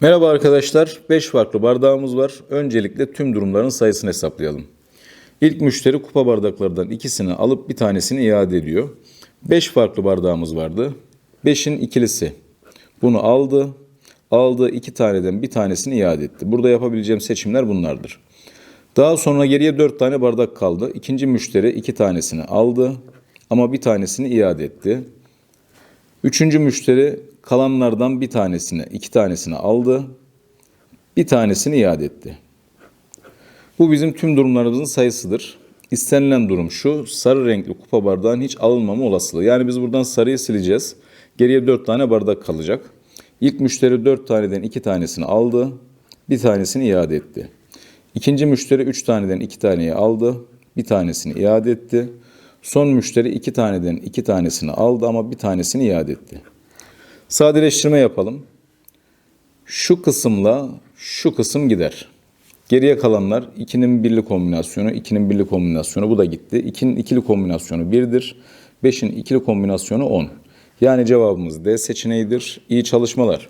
Merhaba arkadaşlar. 5 farklı bardağımız var. Öncelikle tüm durumların sayısını hesaplayalım. İlk müşteri kupa bardaklardan ikisini alıp bir tanesini iade ediyor. 5 farklı bardağımız vardı. 5'in ikilisi. Bunu aldı. Aldığı iki taneden bir tanesini iade etti. Burada yapabileceğim seçimler bunlardır. Daha sonra geriye 4 tane bardak kaldı. İkinci müşteri iki tanesini aldı ama bir tanesini iade etti. Üçüncü müşteri kalanlardan bir tanesini, iki tanesini aldı. Bir tanesini iade etti. Bu bizim tüm durumlarımızın sayısıdır. İstenilen durum şu, sarı renkli kupa bardağın hiç alınmama olasılığı. Yani biz buradan sarıyı sileceğiz. Geriye 4 tane bardak kalacak. İlk müşteri 4 taneden 2 tanesini aldı. Bir tanesini iade etti. İkinci müşteri 3 taneden 2 taneyi aldı. Bir tanesini iade etti. Son müşteri 2 taneden 2 tanesini aldı ama bir tanesini iade etti. Sadeleştirme yapalım. Şu kısımla şu kısım gider. Geriye kalanlar 2'nin birli kombinasyonu, 2'nin birli kombinasyonu bu da gitti. 2'nin ikili kombinasyonu 1'dir. 5'in ikili kombinasyonu 10. Yani cevabımız D seçeneğidir. İyi çalışmalar.